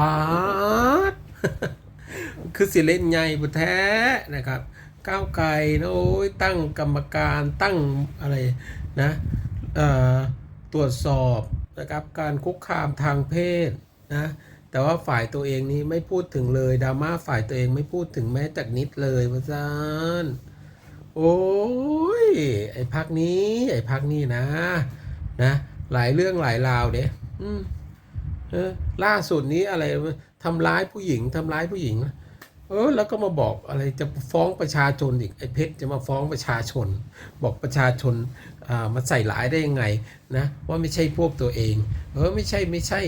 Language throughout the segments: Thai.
ปาดคือสิเล่นใหญ่บุแท้นะครับ ก้าวไกลนะโอ้ยตั้งกรรมการตั้งอะไรนะตรวจสอบนะครับการคุกคามทางเพศนะแต่ว่าฝ่ายตัวเองนี้ไม่พูดถึงเลยดราม่าฝ่ายตัวเองไม่พูดถึงแม้แต่นิดเลยพระจานโอ้ยไอ้พักนี้ ไอ้พักนี้นะ นะ หลายเรื่องหลายราวเด้อืม เออล่าสุดนี้อะไรทำร้ายผู้หญิงทำร้ายผู้หญิงเออแล้วก็มาบอกอะไรจะฟ้องประชาชนอีกไอ้เพชรจะมาฟ้องประชาชน บอกประชาชนอ่ามาใส่ร้ายได้ยังไงนะว่าไม่ใช่พวกตัวเอง เออไม่ใช่ไม่ใช่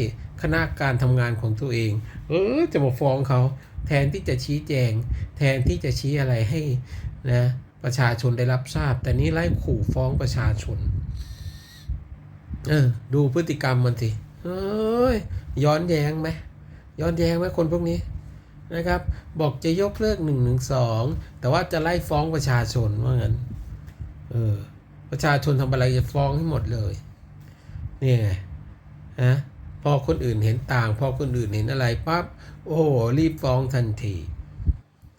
คณะการทำงานของตัวเอง เออจะมาฟ้องเขาแทนที่จะชี้แจง แทนที่จะชี้อะไรให้นะประชาชนได้รับทราบ แต่นี้ไล่ขู่ฟ้องประชาชน เออดูพฤติกรรมมันสิ เอ้ยย้อนแย้งไหมย้อนแย้งไหมคนพวกนี้นะครับ บอกจะยกเลิกหนึ่งหนึ่งสองแต่ว่าจะไล่ฟ้องประชาชนว่างั้นเออประชาชนทำอะไรจะฟ้องให้หมดเลยนี่ไงฮะพอคนอื่นเห็นต่าง พอคนอื่นเห็นอะไรปั๊บโอ้รีบฟ้องทันที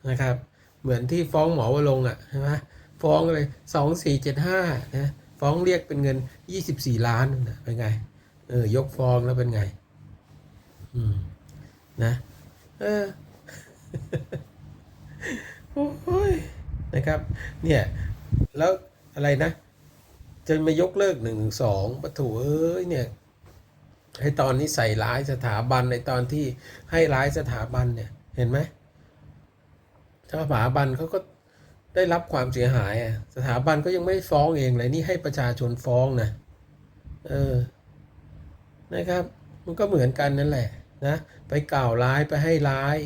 นะครับ เหมือนที่ฟ้องหมอวรงค์อะใช่ไหมฟ้องเลยสองสี่เจ็ดห้านะฟ้องเรียกเป็นเงินยี่สิบสี่ล้านนะเป็นไง เออยกฟ้องแล้วเป็นไง อืม นะ เออโอ้ยนะครับ เนี่ย แล้วอะไรนะ จะมายกเลิกหนึ่งสองประถูเอ้ยเนี่ยให้ตอนนี้ใส่ร้ายสถาบันในตอนที่ให้ร้ายสถาบันเนี่ย เห็นไหมสถาบันเขาก็ได้รับความเสียหายอะสถาบันก็ยังไม่ฟ้องเองเลยนี่ให้ประชาชนฟ้องนะ เออ นะครับ มันก็เหมือนกันนั่นแหละนะไปกล่าวร้ายไปให้ร้าย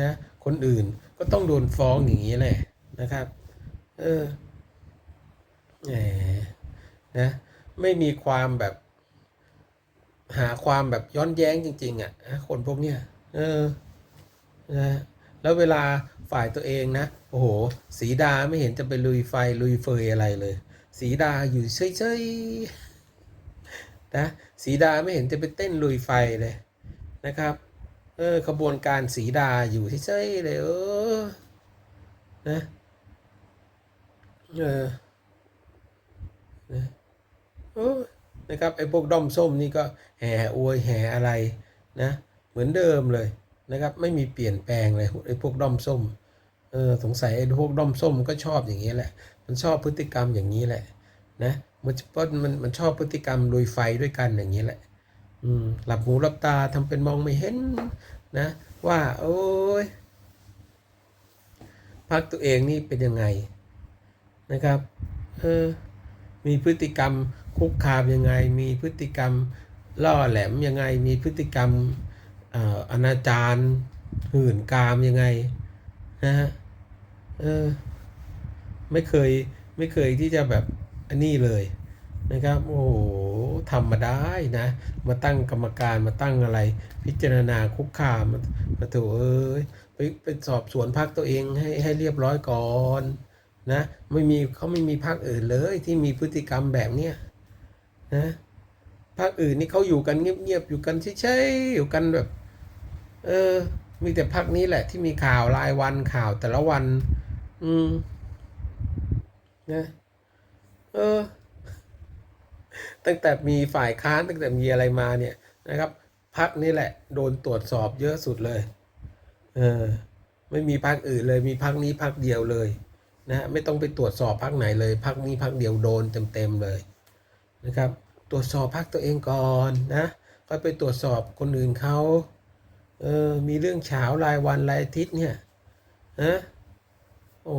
นะคนอื่นก็ต้องโดนฟ้องอย่างนี้แหละนะครับ เออแหมนะไม่มีความแบบ หาความแบบย้อนแย้งจริง ๆอะนะคนพวกเนี้ยเออนะแล้วเวลาฝ่ายตัวเองนะโอ้โห สีดาไม่เห็นจะไปลุยไฟลุยเฟยอะไรเลย สีดาอยู่เฉยๆ นะสีดาไม่เห็นจะไปเต้นลุยไฟเลยนะครับเออขบวนการสีดาอยู่เฉยๆเลยเออนะเออนะโอ้นะครับไอ้พวกด้อมส้มนี่ก็แห่อวยแห่อะไรนะเหมือนเดิมเลยนะครับไม่มีเปลี่ยนแปลงเลยไอ้พวกด้อมส้มเออสงสัยไอ้พวกด้อมส้มก็ชอบอย่างนี้แหละ มันชอบพฤติกรรมอย่างนี้แหละ นะมันเพราะมันมันชอบพฤติกรรมลุยไฟด้วยกันอย่างนี้แหละ อืมหลับหูหลับตาทำเป็นมองไม่เห็นนะ ว่า โอ้ยพักตัวเองนี่เป็นยังไงนะครับเออมีพฤติกรรมคุกคามยังไง มีพฤติกรรมล่อแหลมยังไง มีพฤติกรรมเอ่ออนาจารหื่นกามยังไงนะฮะเออไม่เคยไม่เคยที่จะแบบ อันนี้เลยนะครับ โอ้โหทำมาได้นะ มาตั้งกรรมการมาตั้งอะไร พิจารณาคุกคามมาถูเอ้ยไปไปสอบสวนพักตัวเองให้ให้เรียบร้อยก่อนนะไม่มีเขาไม่มีพักอื่นเลยที่มีพฤติกรรมแบบเนี้ยนะพักอื่นนี่เขาอยู่กันเงียบๆอยู่กันเฉยๆอยู่กันแบบ เออ มีแต่พักนี้แหละ ที่มีข่าวรายวันข่าวแต่ละวัน อืมนะ เออ ตั้งแต่มีฝ่ายค้านตั้งแต่มีอะไรมาเนี่ยนะครับพักนี้แหละ โดนตรวจสอบเยอะสุดเลย เออ ไม่มีพักอื่นเลยมีพักนี้พักเดียวเลยนะไม่ต้องไปตรวจสอบพักไหนเลยพักนี้พักเดียวโดนเต็มๆเลยนะครับ ตรวจสอบพักตัวเองก่อนนะค่อยไปตรวจสอบคนอื่นเขาเออมีเรื่องเฉารายวันรายอาทิตย์เนี่ยนะโอ้